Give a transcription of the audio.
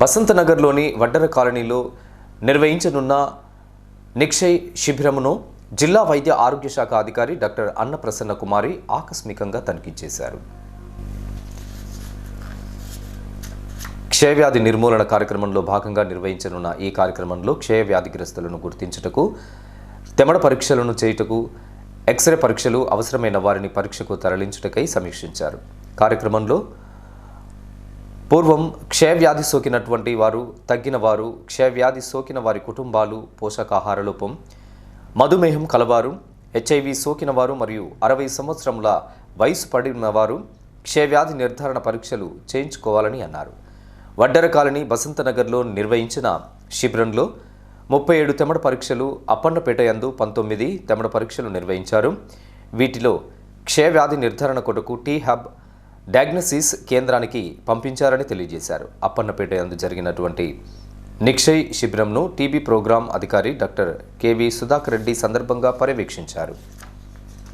బసంతనగర్లోని వడ్డర కాలనీలో నిర్వహించనున్న నిక్షయ్ శిబిరమును జిల్లా వైద్య ఆరోగ్య శాఖ అధికారి డాక్టర్ అన్నప్రసన్న కుమారి ఆకస్మికంగా తనిఖీ చేశారు. క్షయవ్యాధి నిర్మూలన కార్యక్రమంలో భాగంగా నిర్వహించనున్న ఈ కార్యక్రమంలో క్షయవ్యాధిగ్రస్తులను గుర్తించుటకు తెమడ పరీక్షలను చేయుటకు ఎక్స్రే పరీక్షలు అవసరమైన వారిని పరీక్షకు తరలించుటకై సమీక్షించారు. కార్యక్రమంలో పూర్వం క్షయవ్యాధి సోకినటువంటి వారు తగ్గిన వారు క్షయవ్యాధి సోకిన వారి కుటుంబాలు పోషకాహార లోపం మధుమేహం కలవారు హెచ్ఐవి సోకిన వారు మరియు అరవై సంవత్సరముల వయసు పడిన వారు క్షయవ్యాధి నిర్ధారణ పరీక్షలు చేయించుకోవాలని అన్నారు. వడ్డర కాలనీ బసంతనగర్లో నిర్వహించిన శిబిరంలో ముప్పై ఏడు తెమడ పరీక్షలు అప్పన్నపేట యందు పంతొమ్మిది తెమడ పరీక్షలు నిర్వహించారు. వీటిలో క్షయవ్యాధి నిర్ధారణ కొరకు టీ హబ్ డయాగ్నసిస్ కేంద్రానికి పంపించారని తెలియజేశారు. అప్పన్నపేట యందు జరిగినటువంటి నిక్షయ్ శిబిరంను టీబీ ప్రోగ్రాం అధికారి doctor K V Sudhakar Reddy సందర్భంగా పర్యవేక్షించారు.